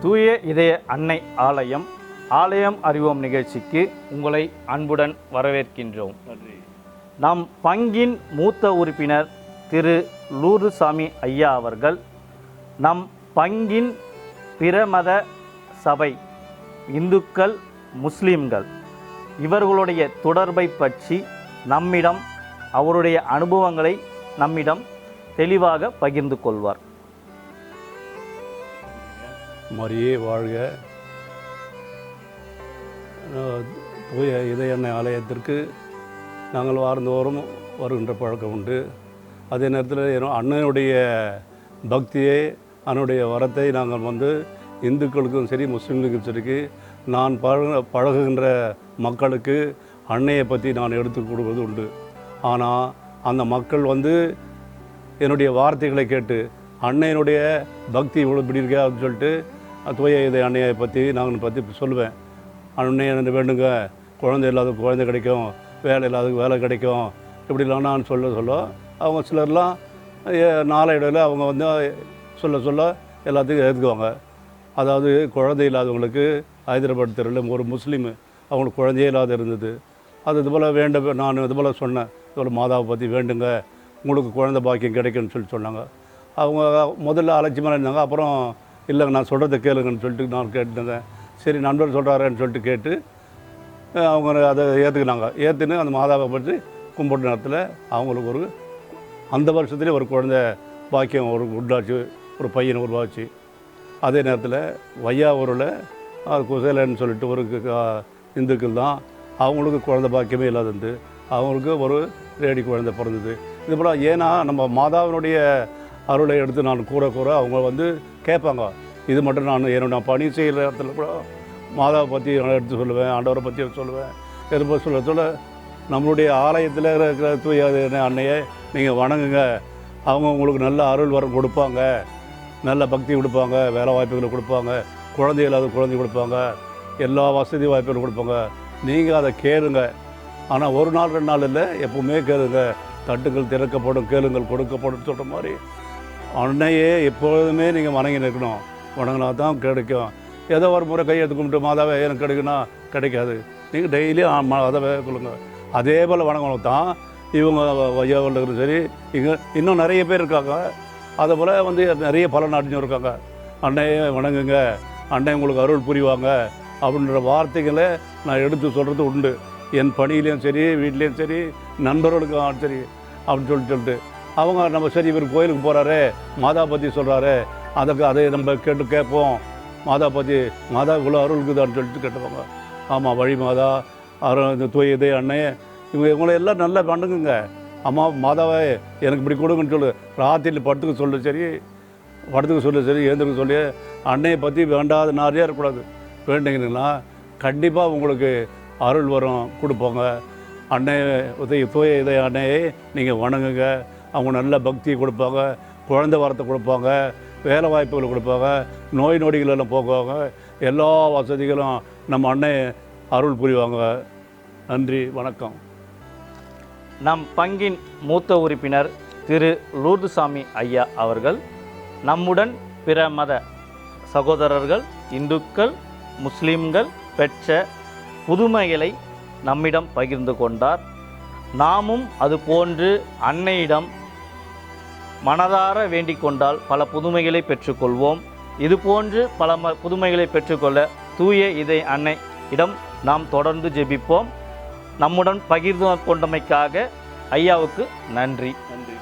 தூய இதய அன்னை ஆலயம் ஆலயம் அறிவோம் நிகழ்ச்சிக்கு உங்களை அன்புடன் வரவேற்கின்றோம். நம் பங்கின் மூத்த உறுப்பினர் திரு லூருசாமி ஐயா அவர்கள் நம் பங்கின் பிற மத சபை இந்துக்கள் முஸ்லீம்கள் இவர்களுடைய தொடர்பை பற்றி நம்மிடம் அவருடைய அனுபவங்களை நம்மிடம் தெளிவாக பகிர்ந்து கொள்வார். மரியே வாழ்க. அஹ், தூய இதய எண்ணெய் ஆலயத்திற்கு நாங்கள் வாரந்தோறும் வருகின்ற பழக்கம் உண்டு. அதே நேரத்தில் அண்ணனுடைய பக்தியை அதனுடைய வரத்தை நாங்கள் வந்து இந்துக்களுக்கும் சரி முஸ்லீம்களுக்கும் சரி நான் பழக பழகுகின்ற மக்களுக்கு அன்னையை பற்றி நான் எடுத்து கொடுப்பது உண்டு. ஆனால் அந்த மக்கள் வந்து என்னுடைய வார்த்தைகளை கேட்டு அன்னையினுடைய பக்தி இவ்வளோ இப்படி இருக்கா அப்படின்னு சொல்லிட்டு தூய இதை அன்னையை பற்றி நான் பற்றி சொல்லுவேன். அன்னை எனக்கு வேண்டுங்க? குழந்தை இல்லாத குழந்தை கிடைக்கும் வேலை இல்லாத வேலை கிடைக்கும் இப்படிலாம் நான் சொல்ல சொல்ல அவங்க சிலர்லாம் ஏ- நாளடைவில் அவங்க வந்து சொல்ல சொல்ல எல்லாத்துக்கும் ஏற்றுக்குவாங்க அதாவது குழந்தை இல்லாதவங்களுக்கு ஹைதராபாத் தெருவில் ஒரு முஸ்லீமு அவங்களுக்கு குழந்தையே இல்லாத இருந்தது. அது இது போல் வேண்ட நான் இது போல் சொன்னேன். இதுபோல் மாதாவை பற்றி வேண்டுங்க. உங்களுக்கு குழந்தை பாக்கியம் கிடைக்கும்னு சொல்லி சொன்னாங்க. அவங்க முதல்ல அலட்சியமாக இருந்தாங்க. அப்புறம் இல்லைங்க நான் சொல்கிறத கேளுங்கன்னு சொல்லிட்டு நான் கேட்டுருந்தேன் சரி நண்பர் சொல்கிறாரேன்னு சொல்லிட்டு கேட்டு அவங்க அதை ஏற்றுக்கினாங்க ஏற்றுன்னு அந்த மாதாவை பற்றி கும்பிட்ட நேரத்தில் அவங்களுக்கு ஒரு அந்த வருஷத்துலேயே ஒரு குழந்தை பாக்கியம் ஒரு உண்டாச்சு. ஒரு பையனை உருவாச்சு. அதே நேரத்தில் வையாவூரில் குசேலன்னு சொல்லிட்டு ஒரு க- இந்துக்கள் தான். அவங்களுக்கு குழந்த பாக்கியமே இல்லாதது அவங்களுக்கு ஒரு லேடி குழந்தை பிறந்தது. இது போல் ஏன்னா நம்ம மாதாவினுடைய அருளை எடுத்து நான் கூற கூற அவங்க வந்து கேட்பாங்க. இது மட்டும் நான் என்னோட பணி செய்கிற இடத்துல கூட மாதாவை பற்றி நான் எடுத்து சொல்லுவேன் ஆண்டவரை பற்றி சொல்லுவேன். இது போல் சொல்ல சொல்ல நம்மளுடைய ஆலயத்தில் இருக்கிற தூய அன்னையை நீங்கள் வணங்குங்க. அவங்க உங்களுக்கு நல்ல அருள் வரம் கொடுப்பாங்க. நல்ல பக்தி கொடுப்பாங்க வேலை வாய்ப்புகளை கொடுப்பாங்க குழந்தை இல்லாத குழந்தை கொடுப்பாங்க எல்லா வசதி வாய்ப்புகளும் கொடுப்பாங்க. நீங்கள் அதை கேளுங்க. ஆனால் ஒரு நாள் ரெண்டு நாள் இல்லை எப்பவுமே கேளுங்க. தட்டுகள் திறக்கப்படும் கேளுங்கள் கொடுக்கப்படும் சொல்கிற மாதிரி. அன்னையே எப்பொழுதுமே நீங்கள் வணங்கி நிற்கணும். வணங்கினா தான் கிடைக்கும். ஏதோ ஒரு முறை கையெழுத்து கும்பிட்டு மாதாவே எனக்கு கிடைக்குன்னா கிடைக்காது. நீங்கள் டெய்லியும் மாதாவே கொள்ளுங்க அதே போல் வணங்கணும் தான் இவங்க ஐயாவில் சரி இங்கே இன்னும் நிறைய பேர் இருக்காங்க. அதே போல் வந்து நிறைய பலன் அடைஞ்சும் இருக்காங்க. அன்னையை வணங்குங்க. அன்னை உங்களுக்கு அருள் புரிவாங்க. அப்படின்ற வார்த்தைகளை நான் எடுத்து சொல்கிறது உண்டு. என் பணியிலையும் சரி வீட்லேயும் சரி நண்பர்களுக்கும் சரி அப்படின்னு சொல்லிட்டு சொல்லிட்டு. அவங்க நம்ம சரி இவர் கோயிலுக்கு போகிறாரு மாதா பற்றி சொல்கிறாரு அதுக்கு அதை நம்ம கேட்டு கேட்போம். மாதா பற்றி மாதா இவ்வளோ அருள் இருக்குதான்னு சொல்லிட்டு கேட்டுப்பாங்க ஆமாம் வழி மாதா அருள் இந்த தூய இதே அன்னை இவங்க இவங்களெல்லாம் நல்லா பண்ணுங்க அம்மா மாதாவே எனக்கு இப்படி கொடுங்கன்னு சொல்லு. ராத்திரியில் படுத்துக்க சொல்ல சரி. படுத்துக்க சொல்ல சரி. எழுந்திருக்க சொல்லி. அன்னையை பற்றி வேண்டாத நிறையா இருக்கக்கூடாது. வேண்டிங்கன்னா கண்டிப்பாக உங்களுக்கு அருள் வரும் கொடுப்பாங்க. அன்னை உதய தூய இதய அன்னையை நீங்கள் வணங்குங்க. அவங்க நல்ல பக்தியை கொடுப்பாங்க. குழந்தை வரத்தை கொடுப்பாங்க. வேலை வாய்ப்புகளை கொடுப்பாங்க. நோய் நொடிகள் எல்லாம் போக்குவாங்க. எல்லா வசதிகளும் நம்ம அன்னை அருள் புரிவாங்க. நன்றி வணக்கம். நம் பங்கின் மூத்த உறுப்பினர் திரு லூர்துசாமி ஐயா அவர்கள் நம்முடன் பிற மத சகோதரர்கள் இந்துக்கள் முஸ்லிம்கள் பெற்ற புதுமைகளை நம்மிடம் பகிர்ந்து கொண்டார். நாமும் அதுபோன்று அன்னையிடம் மனதார வேண்டிக் கொண்டால் பல புதுமைகளை பெற்றுக்கொள்வோம் இதுபோன்று பல ம புதுமைகளை பெற்றுக்கொள்ள தூய இதை அன்னை இடம் நாம் தொடர்ந்து ஜெபிப்போம். நம்முடன் பகிர்ந்து கொண்டமைக்காக ஐயாவுக்கு நன்றி. நன்றி.